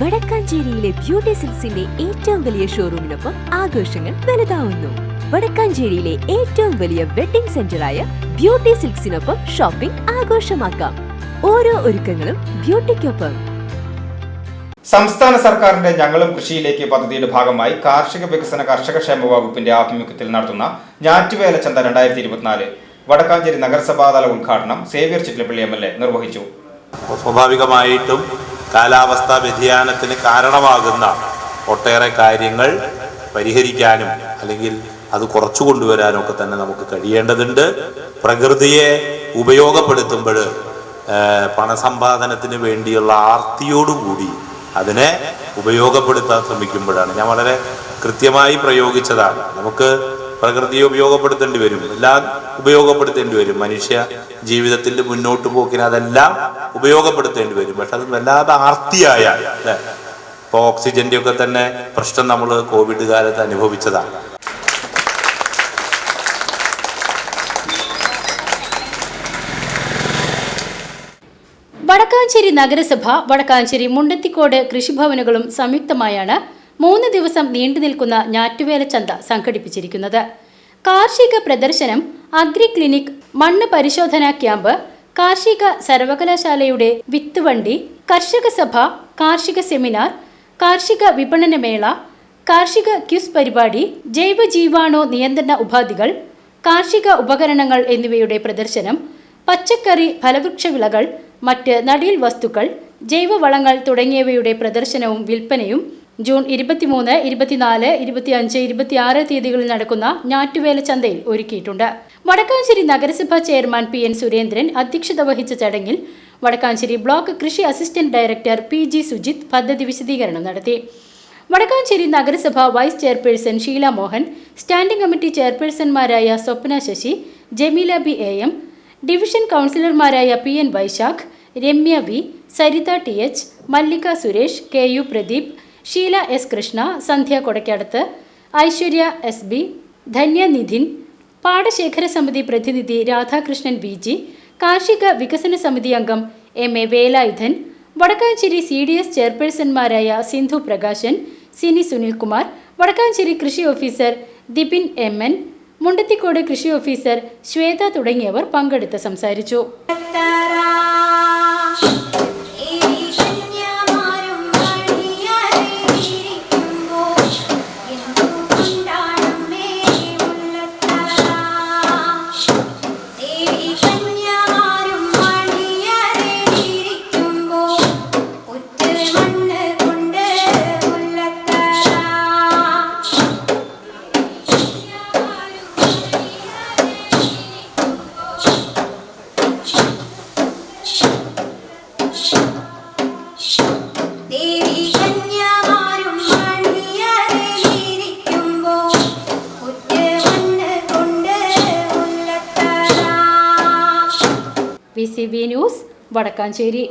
വടക്കാഞ്ചേരിയിലെ beauty സിൽസിന്റെ ഏറ്റവും വലിയ ഷോറൂമിനൊപ്പം ആഘോഷങ്ങൾ വലുതാവുന്നു. വടക്കാഞ്ചേരിയിലെ ഏറ്റവും വലിയ വെഡിംഗ് സെന്ററായ ബ്യൂട്ടി സിൽക്സിനൊപ്പം ഷോപ്പിംഗ് ആഘോഷമാക്കാം. ഓരോ ഒരുക്കങ്ങളും ബ്യൂട്ടിക്കൊപ്പം. സംസ്ഥാന സർക്കാരിന്റെ ഞങ്ങളും കൃഷിയിലേക്ക് പദ്ധതിയുടെ ഭാഗമായി കാർഷിക വികസന കർഷക ക്ഷേമ വകുപ്പിന്റെ ആഭിമുഖ്യത്തിൽ നടത്തുന്ന ഞാറ്റുവേല ചന്ത രണ്ടായിരത്തി ഇരുപത്തിനാല് വടക്കാഞ്ചേരി നഗരസഭാതല ഉദ്ഘാടനം Xavier Chittilappilly M L A നിർവഹിച്ചു. സ്വാഭാവികമായിട്ടും കാലാവസ്ഥാ വ്യതിയാനത്തിന് കാരണമാകുന്ന ഒട്ടേറെ കാര്യങ്ങൾ പരിഹരിക്കാനും അല്ലെങ്കിൽ അത് കുറച്ചു കൊണ്ടുവരാനും ഒക്കെ തന്നെ നമുക്ക് കഴിയേണ്ടതുണ്ട്. പ്രകൃതിയെ ഉപയോഗപ്പെടുത്തുമ്പോൾ പണസമ്പാദനത്തിന് വേണ്ടിയുള്ള ആർത്തിയോടുകൂടി അതിനെ ഉപയോഗപ്പെടുത്താൻ ശ്രമിക്കുമ്പോഴാണ്. ഞാൻ വളരെ കൃത്യമായി പ്രയോഗിച്ചതാണ്. നമുക്ക് പ്രകൃതിയെ ഉപയോഗപ്പെടുത്തേണ്ടി വരും. എല്ലാം ഉപയോഗപ്പെടുത്തേണ്ടി വരും. മനുഷ്യ ജീവിതത്തിന്റെ മുന്നോട്ട് പോക്കിന് അതെല്ലാം ഉപയോഗപ്പെടുത്തേണ്ടി വരും. പക്ഷെ അത് വല്ലാതെ ആർത്തിയായ അല്ലേ? ഇപ്പോൾ ഓക്സിജന്റെ ഒക്കെ തന്നെ പ്രശ്നം നമ്മൾ കോവിഡ് കാലത്ത് അനുഭവിച്ചതാണ്. വടക്കാഞ്ചേരി നഗരസഭ വടക്കാഞ്ചേരി മുണ്ടത്തിക്കോട് കൃഷിഭവനുകളും സംയുക്തമായാണ് മൂന്ന് ദിവസം നീണ്ടു നിൽക്കുന്ന ഞാറ്റുവേല ചന്ത സംഘടിപ്പിച്ചിരിക്കുന്നത്. കാർഷിക പ്രദർശനം അഗ്രി ക്ലിനിക് മണ്ണ് പരിശോധനാ ക്യാമ്പ് കാർഷിക സർവകലാശാലയുടെ വിത്തുവണ്ടി കർഷക സഭ കാർഷിക സെമിനാർ കാർഷിക വിപണനമേള കാർഷിക ക്യൂസ് പരിപാടി ജൈവ ജീവാണു നിയന്ത്രണ ഉപാധികൾ കാർഷിക ഉപകരണങ്ങൾ എന്നിവയുടെ പ്രദർശനം പച്ചക്കറി ഫലവൃക്ഷ വിളകൾ മറ്റ് നടീൽ വസ്തുക്കൾ ജൈവവളങ്ങൾ തുടങ്ങിയവയുടെ പ്രദർശനവും വിൽപ്പനയും ജൂൺ ഇരുപത്തിമൂന്ന് ഇരുപത്തിനാല് ഇരുപത്തിയഞ്ച് ഇരുപത്തിയാറ് തീയതികളിൽ നടക്കുന്ന ഞാറ്റുവേല ചന്തയിൽ ഒരുക്കിയിട്ടുണ്ട്. വടക്കാഞ്ചേരി നഗരസഭാ ചെയർമാൻ പി എൻ സുരേന്ദ്രൻ അധ്യക്ഷത വഹിച്ച ചടങ്ങിൽ വടക്കാഞ്ചേരി ബ്ലോക്ക് കൃഷി assistant director P G Sujith പദ്ധതി വിശദീകരണം നടത്തി. വടക്കാഞ്ചേരി നഗരസഭ vice chairperson Sheela Mohan standing committee ചെയർപേഴ്സൺമാരായ Swapna Sasi Jameela B A M division കൗൺസിലർമാരായ P N Vaishakh Ramya B Saritha T H Mallika Suresh K U Pradeep Sheela S Krishna Sandhya കൊടക്കടുത്ത് Aishwarya S B Dhanya Nidhin പാടശേഖര സമിതി പ്രതിനിധി Radhakrishnan B G കാർഷിക വികസന സമിതി അംഗം M A Velayudhan Vadakkanchery C D S ചെയർപേഴ്സൺമാരായ Sindhu Prakashan Sini Sunilkumar Vadakkanchery കൃഷി officer Dipin M N Mundathikode കൃഷി officer Shweta തുടങ്ങിയവർ പങ്കെടുത്ത് സംസാരിച്ചു. C news Vadakkanchery